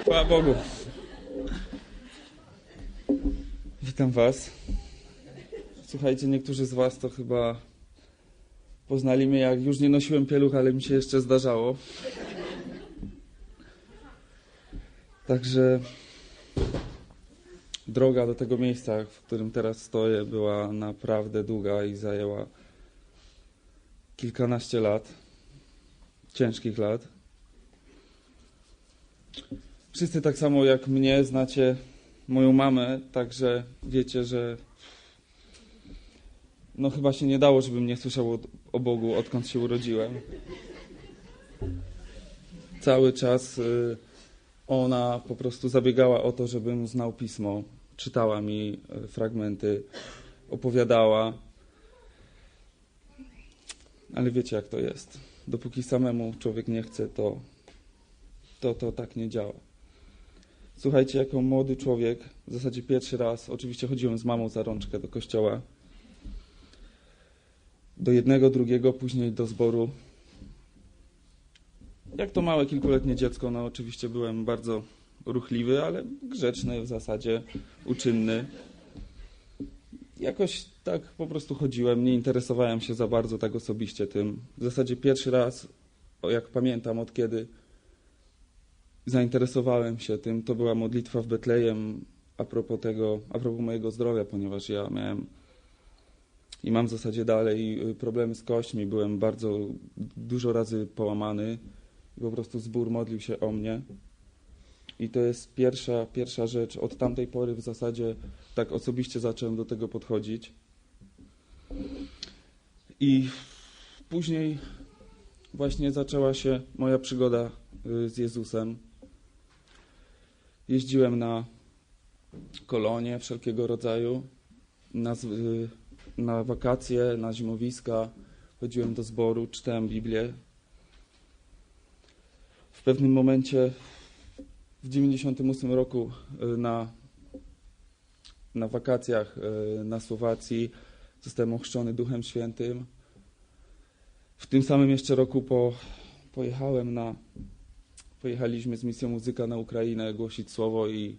Chwała Bogu. Witam Was. Słuchajcie, niektórzy z Was to chyba poznali mnie, jak już nie nosiłem pieluch, ale mi się jeszcze zdarzało. Także droga do tego miejsca, w którym teraz stoję, była naprawdę długa i zajęła kilkanaście lat, ciężkich lat. Wszyscy tak samo jak mnie znacie moją mamę, także wiecie, że no chyba się nie dało, żebym nie słyszał o, Bogu, odkąd się urodziłem. Cały czas y, ona po prostu zabiegała o to, żebym znał pismo. Czytała mi y, fragmenty, opowiadała. Ale wiecie, jak to jest. Dopóki samemu człowiek nie chce, to to, to tak nie działa. Słuchajcie, jako młody człowiek, w zasadzie pierwszy raz, oczywiście chodziłem z mamą za rączkę do kościoła, do jednego, drugiego, później do zboru. Jak to małe, kilkuletnie dziecko, no oczywiście byłem bardzo ruchliwy, ale grzeczny w zasadzie, uczynny. Jakoś tak po prostu chodziłem, nie interesowałem się za bardzo tak osobiście tym. W zasadzie pierwszy raz, jak pamiętam od kiedy zainteresowałem się tym, to była modlitwa w Betlejem a propos tego, a propos mojego zdrowia, ponieważ ja miałem i mam w zasadzie dalej y, problemy z kośćmi. Byłem bardzo dużo razy połamany i po prostu zbór modlił się o mnie. I to jest pierwsza, pierwsza rzecz. Od tamtej pory w zasadzie tak osobiście zacząłem do tego podchodzić. I później właśnie zaczęła się moja przygoda y, z Jezusem. Jeździłem na kolonie wszelkiego rodzaju, na, y, na wakacje, na zimowiska, chodziłem do zboru, czytałem Biblię. W pewnym momencie, w 98 roku, y, na, na wakacjach y, na Słowacji, zostałem ochrzczony Duchem Świętym. W tym samym jeszcze roku po, pojechałem na, pojechaliśmy z misją muzyka na Ukrainę głosić słowo i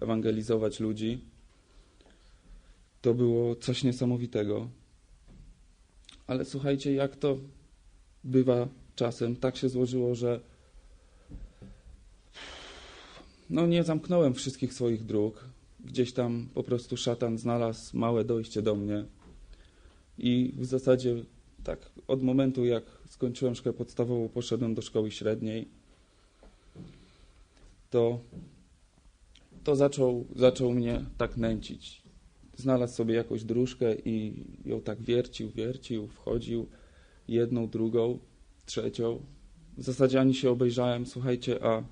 ewangelizować ludzi. To było coś niesamowitego. Ale słuchajcie, jak to bywa czasem, tak się złożyło, że no nie zamknąłem wszystkich swoich dróg. Gdzieś tam po prostu szatan znalazł małe dojście do mnie. I w zasadzie tak od momentu, jak skończyłem szkołę podstawową, poszedłem do szkoły średniej, to, to zaczął, zaczął mnie tak nęcić. Znalazł sobie jakąś dróżkę i ją tak wiercił, wiercił, wchodził jedną, drugą, trzecią. W zasadzie ani się obejrzałem, słuchajcie, a,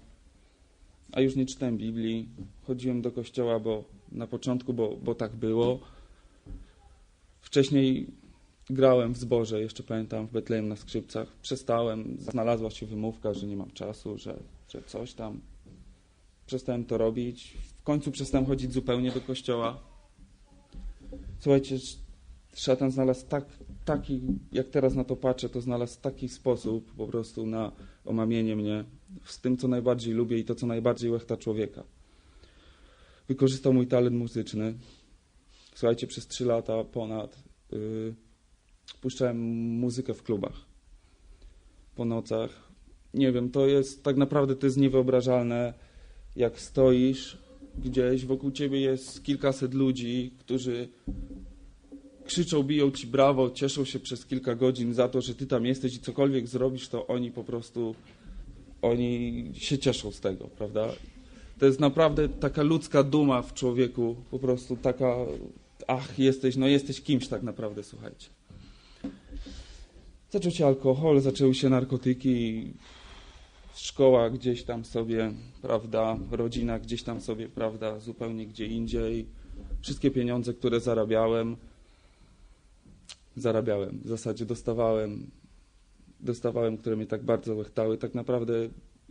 a już nie czytałem Biblii. Chodziłem do kościoła, bo na początku, bo, bo tak było. Wcześniej grałem w zborze, jeszcze pamiętam, w Betlejem na skrzypcach. Przestałem, znalazła się wymówka, że nie mam czasu, że, że coś tam. Przestałem to robić. W końcu przestałem chodzić zupełnie do kościoła. Słuchajcie, szatan znalazł tak, taki, jak teraz na to patrzę, to znalazł taki sposób po prostu na omamienie mnie z tym, co najbardziej lubię i to, co najbardziej łechta człowieka. Wykorzystał mój talent muzyczny. Słuchajcie, przez trzy lata ponad yy, puszczałem muzykę w klubach po nocach. Nie wiem, to jest tak naprawdę to jest niewyobrażalne, jak stoisz gdzieś, wokół ciebie jest kilkaset ludzi, którzy krzyczą, biją ci brawo, cieszą się przez kilka godzin za to, że ty tam jesteś i cokolwiek zrobisz, to oni po prostu, oni się cieszą z tego, prawda? To jest naprawdę taka ludzka duma w człowieku, po prostu taka, ach, jesteś, no jesteś kimś tak naprawdę, słuchajcie. Zaczął się alkohol, zaczęły się narkotyki, szkoła gdzieś tam sobie, prawda, rodzina gdzieś tam sobie, prawda, zupełnie gdzie indziej. Wszystkie pieniądze, które zarabiałem, zarabiałem, w zasadzie dostawałem, dostawałem, które mnie tak bardzo łechtały. Tak naprawdę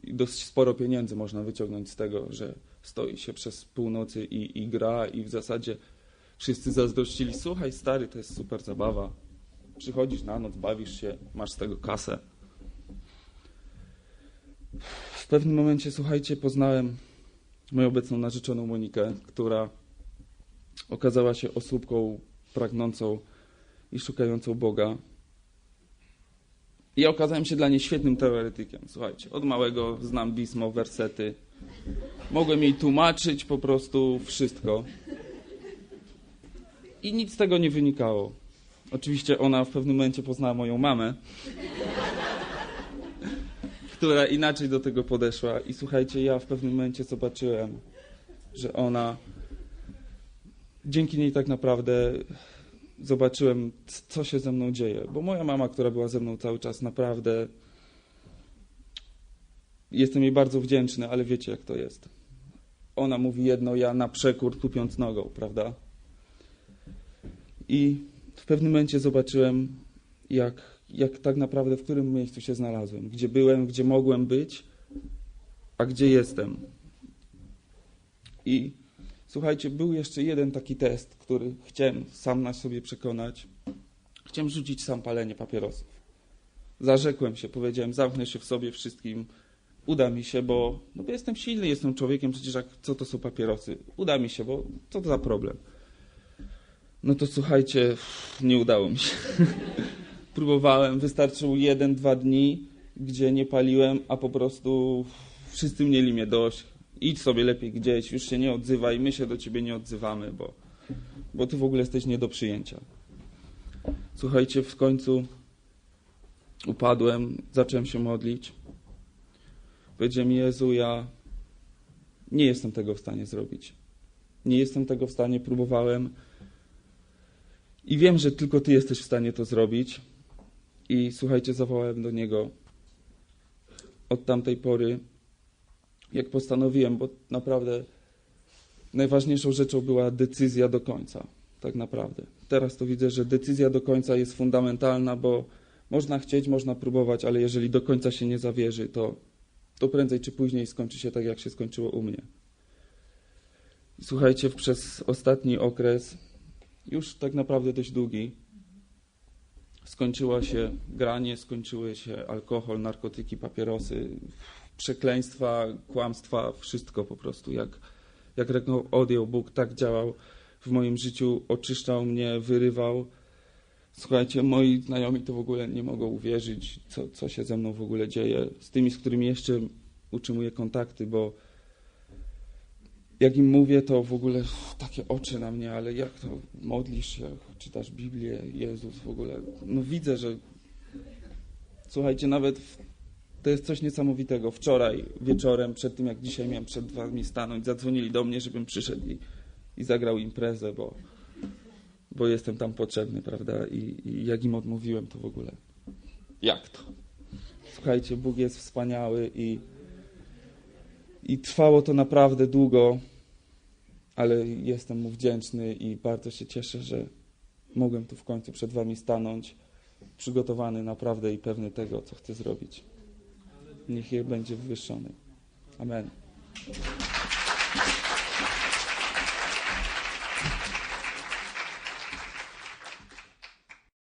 dość sporo pieniędzy można wyciągnąć z tego, że stoi się przez północy i, i gra i w zasadzie wszyscy zazdrościli, słuchaj stary, to jest super zabawa. Przychodzisz na noc, bawisz się, masz z tego kasę. W pewnym momencie, słuchajcie, poznałem moją obecną narzeczoną Monikę, która okazała się osóbką pragnącą i szukającą Boga. Ja okazałem się dla niej świetnym teoretykiem. Słuchajcie, od małego znam pismo, wersety. Mogłem jej tłumaczyć po prostu wszystko. I nic z tego nie wynikało. Oczywiście ona w pewnym momencie poznała moją mamę, która inaczej do tego podeszła. I słuchajcie, ja w pewnym momencie zobaczyłem, że ona, dzięki niej tak naprawdę zobaczyłem, co się ze mną dzieje. Bo moja mama, która była ze mną cały czas, naprawdę jestem jej bardzo wdzięczny, ale wiecie, jak to jest. Ona mówi jedno, ja na przekór tupiąc nogą, prawda? I w pewnym momencie zobaczyłem, jak, jak tak naprawdę w którym miejscu się znalazłem, gdzie byłem, gdzie mogłem być, a gdzie jestem. I słuchajcie, był jeszcze jeden taki test, który chciałem sam na sobie przekonać. Chciałem rzucić sam palenie papierosów. Zarzekłem się, powiedziałem, zamknę się w sobie wszystkim. Uda mi się, bo, no bo jestem silny, jestem człowiekiem, przecież jak, co to są papierosy? Uda mi się, bo co to za problem? No to słuchajcie, nie udało mi się. Próbowałem, wystarczył jeden, dwa dni, gdzie nie paliłem, a po prostu wszyscy mieli mnie dość. Idź sobie lepiej gdzieś, już się nie odzywaj, my się do ciebie nie odzywamy, bo, bo ty w ogóle jesteś nie do przyjęcia. Słuchajcie, w końcu upadłem, zacząłem się modlić. Powiedziałem, Jezu, ja nie jestem tego w stanie zrobić. Nie jestem tego w stanie, próbowałem. I wiem, że tylko Ty jesteś w stanie to zrobić. I słuchajcie, zawołałem do Niego od tamtej pory, jak postanowiłem, bo naprawdę najważniejszą rzeczą była decyzja do końca. Tak naprawdę. Teraz to widzę, że decyzja do końca jest fundamentalna, bo można chcieć, można próbować, ale jeżeli do końca się nie zawierzy, to, to prędzej czy później skończy się tak, jak się skończyło u mnie. Słuchajcie, przez ostatni okres już tak naprawdę dość długi. Skończyło się granie, skończyły się alkohol, narkotyki, papierosy, przekleństwa, kłamstwa, wszystko po prostu. Jak, jak odjął Bóg, tak działał w moim życiu, oczyszczał mnie, wyrywał. Słuchajcie, moi znajomi to w ogóle nie mogą uwierzyć, co, co się ze mną w ogóle dzieje. Z tymi, z którymi jeszcze utrzymuję kontakty, bo jak im mówię, to w ogóle takie oczy na mnie, ale jak to modlisz się, czytasz Biblię, Jezus w ogóle. No widzę, że słuchajcie, nawet w... to jest coś niesamowitego. Wczoraj wieczorem, przed tym jak dzisiaj miałem przed wami stanąć, zadzwonili do mnie, żebym przyszedł i, i zagrał imprezę, bo, bo jestem tam potrzebny, prawda? I, I jak im odmówiłem, to w ogóle jak to? Słuchajcie, Bóg jest wspaniały i i trwało to naprawdę długo, ale jestem mu wdzięczny i bardzo się cieszę, że mogłem tu w końcu przed Wami stanąć, przygotowany naprawdę i pewny tego, co chcę zrobić. Niech je będzie wywyższony. Amen.